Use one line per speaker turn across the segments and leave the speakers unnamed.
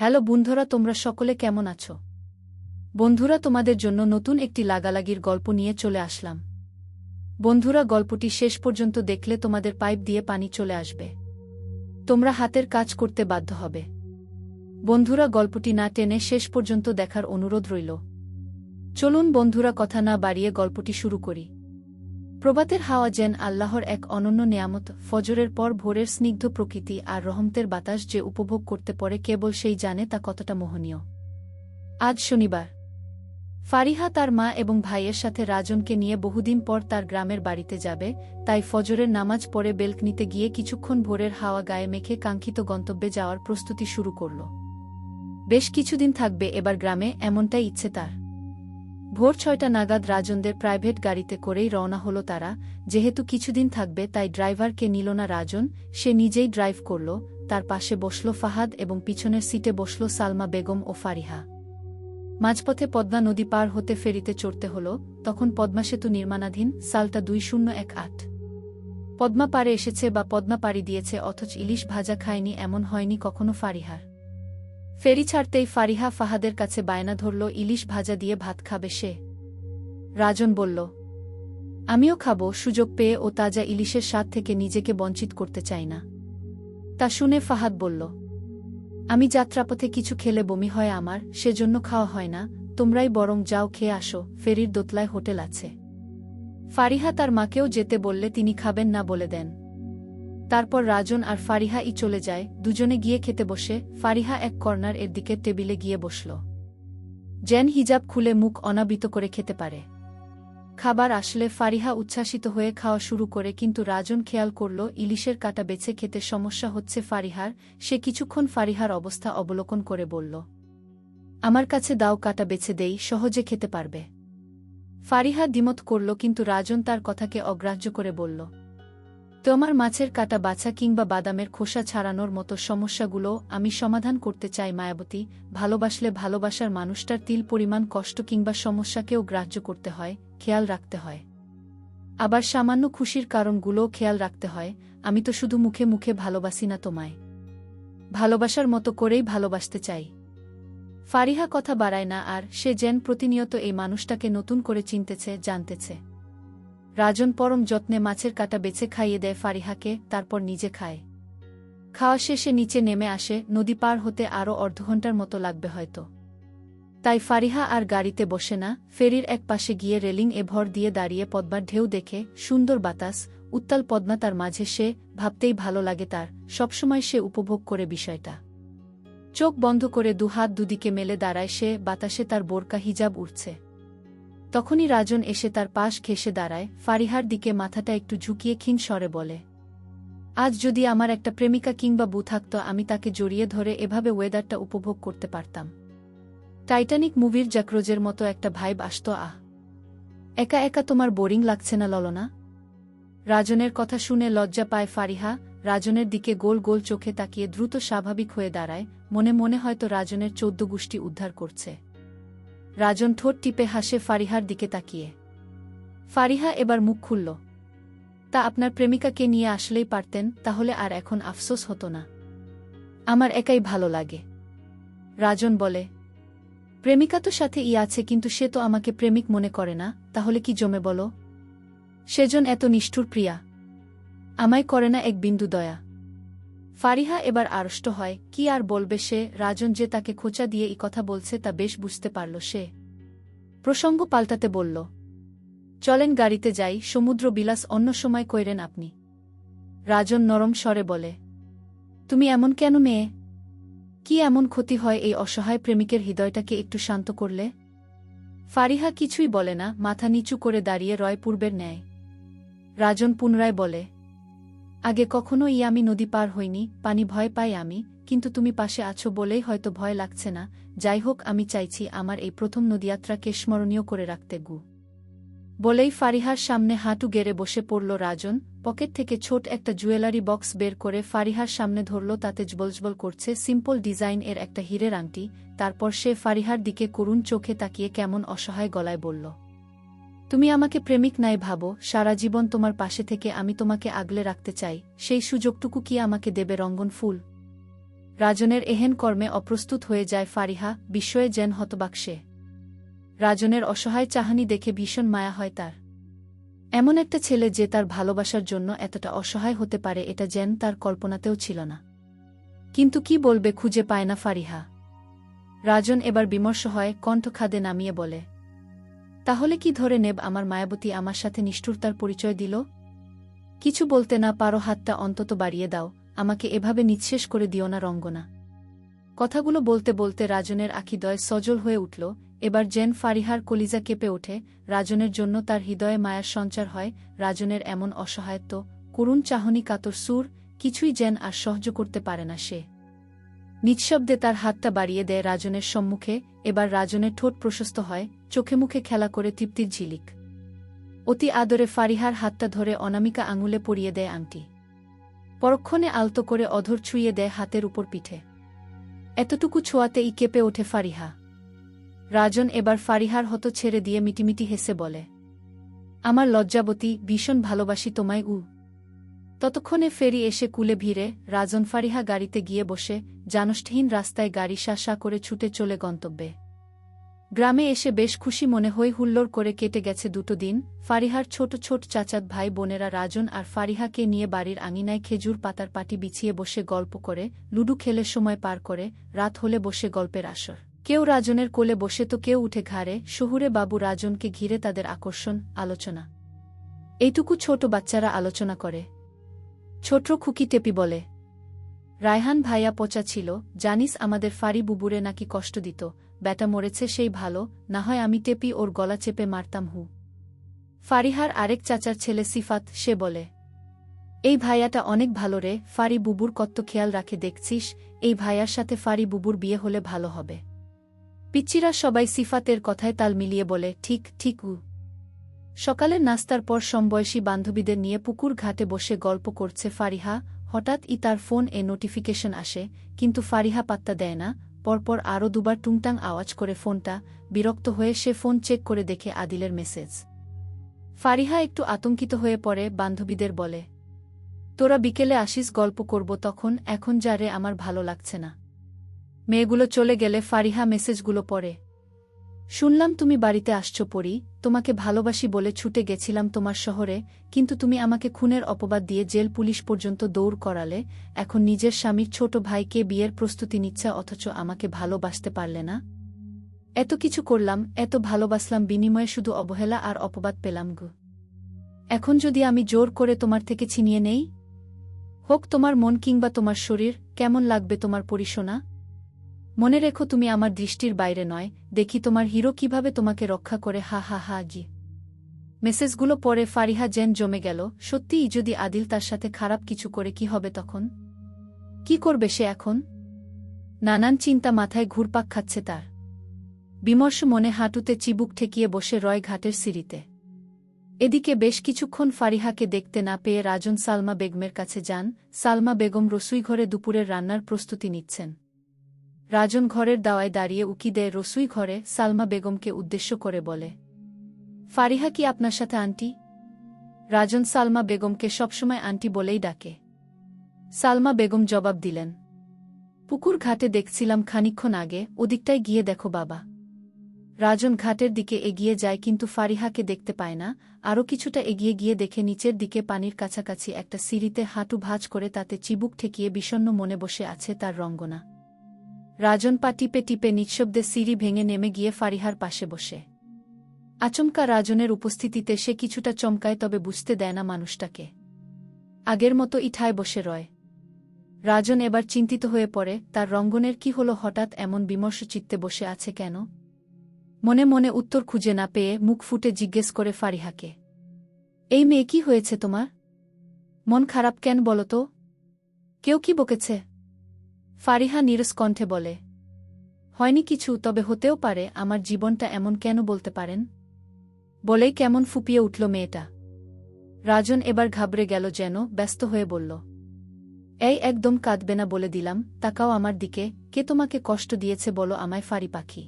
Hello বন্ধুরা, তোমরা সকলে কেমন আছো? বন্ধুরা, তোমাদের জন্য নতুন একটি লাগালাগির গল্প নিয়ে চলে আসলাম। বন্ধুরা, গল্পটি শেষ পর্যন্ত দেখলে তোমাদের পাইপ দিয়ে পানি চলে আসবে। তোমরা হাতের কাজ করতে বাধ্য হবে। বন্ধুরা, গল্পটি না টেনে শেষ পর্যন্ত দেখার অনুরোধ রইল। চলুন বন্ধুরা, কথা না বাড়িয়ে গল্পটি শুরু করি। প্রভাতের হাওয়া যেন আল্লাহর এক অনন্য নিয়ামত, ফজরের পর ভোরের স্নিগ্ধ প্রকৃতি আর রহমতের বাতাস যে উপভোগ করতে পারে কেবল সেই জানে তা কতটা মোহনীয়। আজ শনিবার। ফারিহা তার মা এবং ভাইয়ের সাথে রাজনকে নিয়ে বহুদিন পর তার গ্রামের বাড়িতে যাবে, তাই ফজরের নামাজ পড়ে বেলকনিতে গিয়ে কিছুক্ষণ ভোরের হাওয়া গায়ে মেখে কাঙ্ক্ষিত গন্তব্যে যাওয়ার প্রস্তুতি শুরু করল। বেশ কিছুদিন থাকবে এবার গ্রামে, এমনটাই ইচ্ছে তার। ভোর ছয়টা নাগাদ রাজনদের প্রাইভেট গাড়িতে করেই রওনা হল তারা। যেহেতু কিছুদিন থাকবে, তাই ড্রাইভারকে নিল না রাজন। সে নিজেই ড্রাইভ করল, তার পাশে বসল ফাহাদ এবং পিছনের সিটে বসল সালমা বেগম ও ফারিহা। মাঝপথে পদ্মা নদী পার হতে ফেরিতে চড়তে হল, তখন পদ্মা সেতু নির্মাণাধীন, সালটা দুই শূন্য এক আট। পদ্মা পারে এসেছে বা পদ্মা পাড়ি দিয়েছে, অথচ ইলিশ ভাজা খায়নি এমন হয়নি কখনো ফারিহার। ফেরি ছাড়তেই ফারিহা ফাহাদের কাছে বায়না ধরল, ইলিশ ভাজা দিয়ে ভাত খাবে সে। রাজন বলল, আমিও খাব, সুযোগ পেয়ে ও তাজা ইলিশের স্বাদ থেকে নিজেকে বঞ্চিত করতে চাই না। তা শুনে ফাহাদ বলল, আমি যাত্রাপথে কিছু খেলে বমি হয় আমার, সেজন্য খাওয়া হয় না, তোমরাই বরং যাও খেয়ে আসো, ফেরির দোতলায় হোটেল আছে। ফারিহা তার মাকেও যেতে বললে তিনি খাবেন না বলে দেন। তারপর রাজন আর ফারিহা ই চলে যায়, দুজনে গিয়ে খেতে বসে, ফারিহা এক কর্নার এর দিকে টেবিলে গিয়ে বসল। জেন হিজাব খুলে মুখ অনাবিত করে খেতে পারে। খাবার আসলে ফারিহা উচ্ছ্বাসিত হয়ে খাওয়া শুরু করে, কিন্তু রাজন খেয়াল করল ইলিশের কাটা বেছে খেতে সমস্যা হচ্ছে ফারিহার, সে কিছুক্ষণ ফারিহার অবস্থা অবলোকন করে বলল, আমার কাছে দাও কাটা বেছে দেই, সহজে খেতে পারবে। ফারিহা দ্বিমত করল, কিন্তু রাজন তার কথাকে অগ্রাহ্য করে বলল তোমার মাছের কাটা বাছা কিংবা বাদামের খোসা ছাড়ানোর মতো সমস্যাগুলো আমি সমাধান করতে চাই মায়াবতী, ভালোবাসলে ভালোবাসার মানুষটার তিল পরিমাণ, কষ্ট কিংবা সমস্যাকেও গ্রাহ্য করতে হয়, খেয়াল রাখতে হয়। আবার সামান্য খুশির কারণগুলোও খেয়াল রাখতে হয়, আমি তো শুধু মুখে মুখে ভালোবাসি না তোমায়। ভালোবাসার মতো করেই ভালোবাসতে চাই। ফারিহা কথা বাড়ায় না আর সে যেন প্রতিনিয়ত এই মানুষটাকে নতুন করে চিনতেছে, জানতেছে। রাজন পরম যত্নে মাছের কাটা বেছে খাইয়ে দেয় ফারিহাকে, তারপর নিজে খায়। খাওয়া শেষে নিচে নেমে আসে, নদী পার হতে আরও অর্ধঘণ্টার মতো লাগবে হয়তো। তাই ফারিহা আর গাড়িতে বসে না, ফেরির এক পাশে গিয়ে রেলিং এ ভর দিয়ে দাঁড়িয়ে পদ্মার ঢেউ দেখে, সুন্দর বাতাস, উত্তাল পদ্মা তার মাঝে সে, ভাবতেই ভালো লাগে তার, সবসময় সে উপভোগ করে বিষয়টা। চোখ বন্ধ করে দুহাত দুদিকে মেলে দাঁড়ায় সে, বাতাসে তার বোরকা হিজাব উঠছে তখনই রাজন এসে তার পাশ ঘেসে দাঁড়ায়, ফারিহার দিকে মাথাটা একটু ঝুঁকিয়ে ক্ষীণ স্বরে বলে, আজ যদি আমার একটা প্রেমিকা কিংবা বু থাকত, আমি তাকে জড়িয়ে ধরে এভাবে ওয়েদারটা উপভোগ করতে পারতাম। টাইটানিক মুভির জাক্রোজের মতো একটা ভাইব আসত, আহ! একা একা তোমার বোরিং লাগছে না, ললনা? রাজনের কথা শুনে লজ্জা পায় ফারিহা, রাজনের দিকে গোল গোল চোখে তাকিয়ে দ্রুত স্বাভাবিক হয়ে দাঁড়ায়, মনে মনে হয়তো রাজনের চৌদ্দ গোষ্ঠী উদ্ধার করছে। রাজন ঠোঁট টিপে হাসে ফারিহার দিকে তাকিয়ে। ফারিহা এবার মুখ খুলল। তা আপনার প্রেমিকাকে নিয়ে আসলেই পারতেন, তাহলে আর এখন আফসোস হতো না। আমার একাই ভালো লাগে। রাজন বলে, প্রেমিকা তো সাথে ই আছে, কিন্তু সে তো আমাকে প্রেমিক মনে করে না, তাহলে কি জমে বলো? সেজন এত নিষ্ঠুর প্রিয়া। আমায় করে না এক বিন্দু দয়া। ফারিহা এবার আড়ষ্ট হয়, কি আর বলবে সে? রাজন যে তাকে খোঁচা দিয়ে এই কথা বলছে তা বেশ বুঝতে পারল সে। প্রসঙ্গ পাল্টাতে বলল, চলেন গাড়িতে যাই সমুদ্র বিলাস অন্য সময় কইরেন আপনি। রাজন নরম স্বরে বলে, তুমি এমন কেন মেয়ে? কি এমন ক্ষতি হয় এই অসহায় প্রেমিকের হৃদয়টাকে একটু শান্ত করলে? ফারিহা কিছুই বলে না, মাথা নিচু করে দাঁড়িয়ে রয় পূর্বের ন্যায়। রাজন পুনরায় বলে আগে কখনো ই আমি নদী পার হইনি, পানি ভয় পাই আমি, কিন্তু তুমি পাশে আছো বলেই হয়তো ভয় লাগছে না যাই হোক আমি চাইছি আমার এই প্রথম নদীয়াত্রাকে স্মরণীয় করে রাখতে গু। বলেই ফারিহার সামনে হাঁটু গেড়ে বসে পড়ল রাজন, পকেট থেকে ছোট একটা জুয়েলারি বক্স বের করে ফারিহার সামনে ধরল তাতে জবলজবল করছে সিম্পল ডিজাইন এর একটা হিরের আংটি, তারপর সে ফারিহার দিকে করুণ চোখে তাকিয়ে কেমন অসহায় গলায় বলল তুমি আমাকে প্রেমিক নাই ভাবো, সারা জীবন তোমার পাশে থেকে আমি তোমাকে আগলে রাখতে চাই, সেই সুযোগটুকু কি আমাকে দেবে রঙ্গন ফুল? রাজনের এহেন কর্মে অপ্রস্তুত হয়ে যায় ফারিহা, বিস্ময়ে যেন হতবাক্সে রাজনের অসহায় চাহানি দেখে ভীষণ মায়া হয় তার। এমন একটা ছেলে যে তার ভালোবাসার জন্য এতটা অসহায় হতে পারে এটা যেন তার কল্পনাতেও ছিল না। কিন্তু কি বলবে খুঁজে পায় না ফারিহা। রাজন এবার বিমর্ষ হয়, কণ্ঠ খাদে নামিয়ে বলে তাহলে কি ধরে নেব আমার মায়াবতী আমার সাথে নিষ্ঠুরতার পরিচয় দিল? কিছু বলতে না পারো হাতটা অন্তত বাড়িয়ে দাও, আমাকে এভাবে নিঃশেষ করে দিও না রঙ্গনা। কথাগুলো বলতে বলতে রাজনের আখিদয় সজল হয়ে উঠল, এবার জেন ফারিহার কলিজা কেঁপে ওঠে, রাজনের জন্য তার হৃদয়ে মায়ার সঞ্চার হয়, রাজনের এমন অসহায়ত্ব, করুণ চাহনি কাতর সুর, কিছুই জেন আর সহ্য করতে পারে না সে। নিঃশব্দে তার হাতটা বাড়িয়ে দেয় রাজনের সম্মুখে, এবার রাজনের ঠোঁট প্রশস্ত হয়, চোখে মুখে খেলা করে তৃপ্তির ঝিলিক। অতি আদরে ফারিহার হাতটা ধরে অনামিকা আঙুলে পরিয়ে দেয় আংটি। পরক্ষণে আলতো করে অধর ছুঁয়ে দেয় হাতের উপর পিঠে। এতটুকু ছোঁয়াতেই কেঁপে ওঠে ফারিহা। রাজন এবার ফারিহার হত ছেড়ে দিয়ে মিটিমিটি হেসে বলে, আমার লজ্জাবতী, ভীষণ ভালোবাসি তোমায় উ ততক্ষণে ফেরি এসে কুলে ভিড়ে রাজন ফারিহা গাড়িতে গিয়ে বসে জানষ্ঠহীন রাস্তায় গাড়ি শা করে ছুটে চলে গন্তব্যে। গ্রামে এসে বেশ খুশি মনে হই হুল্লোড় করে কেটে গেছে দুটো দিন, ফারিহার ছোট ছোট চাচাত ভাই বোনেরা রাজন আর ফারিহাকে নিয়ে বাড়ির আঙিনায় খেজুর পাতার পাটি বিছিয়ে বসে গল্প করে, লুডু খেলে সময় পার করে, রাত হলে বসে গল্পের আসর। কেউ রাজনের কোলে বসে তো কেউ উঠে ঘাড়ে, শহুরে বাবু রাজনকে ঘিরে তাদের আকর্ষণ, আলোচনা। এইটুকু ছোট বাচ্চারা আলোচনা করে। ছোট খুকি টেপি বলে। রায়হান ভাইয়া পচা ছিল, জানিস আমাদের ফারি বুবুরে নাকি কষ্ট দিত, ব্যাটা মরেছে সেই ভালো, না হয় আমি টেপি ওর গলা চেপে মারতাম হু। ফারিহার আরেক চাচার ছেলে সিফাত, সে বলে, এই ভাইয়াটা অনেক ভালো রে, ফারি বুবুর কত খেয়াল রাখে দেখছিস, এই ভাইয়ার সাথে ফারি বুবুর বিয়ে হলে ভালো হবে। পিচ্চিরা সবাই সিফাতের কথায় তাল মিলিয়ে বলে, ঠিক ঠিক উ। সকালের নাস্তার পর সমবয়সী বান্ধবীদের নিয়ে পুকুর ঘাটে বসে গল্প করছে ফারিহা। হঠাৎ ই তার ফোন এ নোটিফিকেশন আসে, কিন্তু ফারিহা পাত্তা দেয় না। পরপর আরও দুবার টুংটাং আওয়াজ করে ফোনটা, বিরক্ত হয়ে সে ফোন চেক করে দেখে আদিলের মেসেজ ফারিহা একটু আতঙ্কিত হয়ে পড়ে, বান্ধবীদের বলে, তোরা বিকেলে আসিস, গল্প করব তখন, এখন যা রে, আমার ভালো লাগছে না। মেয়েগুলো চলে গেলে ফারিহা মেসেজগুলো পড়ে। শুনলাম তুমি বাড়িতে আসছো পড়ি তোমাকে ভালোবাসি বলে ছুটে গেছিলাম তোমার শহরে, কিন্তু তুমি আমাকে খুনের অপবাদ দিয়ে জেল পুলিশ পর্যন্ত দৌড় করালে, এখন নিজের স্বামীর ছোট ভাইকে বিয়ের প্রস্তুতি নিচ্ছে অথচ আমাকে ভালোবাসতে পারলে না। এত কিছু করলাম, এত ভালোবাসলাম, বিনিময়ে শুধু অবহেলা আর অপবাদ পেলাম গু। এখন যদি আমি জোর করে তোমার থেকে ছিনিয়ে নেই? হোক তোমার মন কিংবা তোমার শরীর, কেমন লাগবে তোমার পরিশোনা মনে রেখো তুমি আমার দৃষ্টির বাইরে নয়, দেখি তোমার হিরো কীভাবে তোমাকে রক্ষা করে, হা হা হা, জি। মেসেজগুলো পরে ফারিহা জেন জমে গেল, সত্যিই যদি আদিল তার সাথে খারাপ কিছু করে কি হবে তখন? কি করবে সে এখন? নানান চিন্তা মাথায় ঘুরপাক খাচ্ছে তার। বিমর্ষ মনে হাঁটুতে চিবুক ঠেকিয়ে বসে রয় ঘাটের সিঁড়িতে। এদিকে বেশ কিছুক্ষণ ফারিহাকে দেখতে না পেয়ে রাজন সালমা বেগমের কাছে যান, সালমা বেগম রসুই ঘরে দুপুরের রান্নার প্রস্তুতি নিচ্ছেন। রাজন ঘরের দাওয়ায় দাঁড়িয়ে উকি দেয় রসুই ঘরে সালমা বেগমকে উদ্দেশ্য করে বলে, ফারিহা কি আপনার সাথে আন্টি? রাজন সালমা বেগমকে সবসময় আন্টি বলেই ডাকে। সালমা বেগম জবাব দিলেন, পুকুর ঘাটে দেখছিলাম খানিক্ষণ আগে, ওদিকটায় গিয়ে দেখো বাবা। রাজন ঘাটের দিকে এগিয়ে যায় কিন্তু ফারিহাকে দেখতে পায় না, আরও কিছুটা এগিয়ে গিয়ে দেখে নিচের দিকে পানির কাছাকাছি একটা সিঁড়িতে হাঁটু ভাঁজ করে তাতে চিবুক ঠেকিয়ে বিষণ্ন মনে বসে আছে তার রঙ্গনা। রাজন পা টিপে টিপে নিঃশব্দে সিঁড়ি ভেঙে নেমে গিয়ে ফারিহার পাশে বসে। আচমকা রাজনের উপস্থিতিতে সে কিছুটা চমকায় তবে বুঝতে দেয় না মানুষটাকে। আগের মতো ইঠায় বসে রয়। রাজন এবার চিন্তিত হয়ে পড়ে, তার রঙ্গনের কি হলো হঠাৎ এমন বিমর্ষ চিত্তে বসে আছে কেন? মনে মনে উত্তর খুঁজে না পেয়ে মুখ ফুটে জিজ্ঞেস করে ফারিহাকে। এই মেয়ে কি হয়েছে তোমার? মন খারাপ কেন বলো তো? কেউ কি বকেছে? ফারিহা নিরস কণ্ঠে বলে, হয়নি কিছু, তবে হতেও পারে, আমার জীবনটা এমন কেন বলতে পারেন? বলেই কেমন ফুপিয়ে উঠল মেয়েটা। রাজন এবার ঘাবড়ে গেল যেন, ব্যস্ত হয়ে বলল, এই একদম কাঁদবে না বলে দিলাম, তাকাও আমার দিকে, কে তোমাকে কষ্ট দিয়েছে বলো আমায় ফারি পাখি?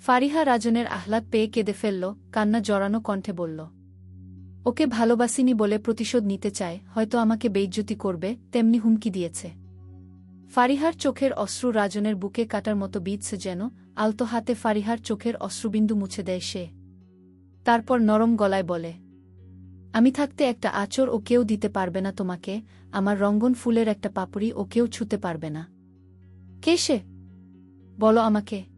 ফারিহা রাজনের আহ্লাদ পেয়ে কেঁদে ফেলল, কান্না জড়ানো কণ্ঠে বলল, ওকে ভালোবাসিনি বলে প্রতিশোধ নিতে চায়, হয়তো আমাকে বেইজ্জতি করবে, তেমনি হুমকি দিয়েছে। ফারিহার চোখের অশ্রু রাজনের বুকে কাটার মতো বিধছে যেন, আলতো হাতে ফারিহার চোখের অশ্রুবিন্দু মুছে দেয় সে। তারপর নরম গলায় বলে, আমি থাকতে একটা আচর ও কেউ দিতে পারবে না তোমাকে, আমার রঙ্গন ফুলের একটা পাপড়ি ও কেউ ছুতে পারবে না। কে সে? বলো আমাকে।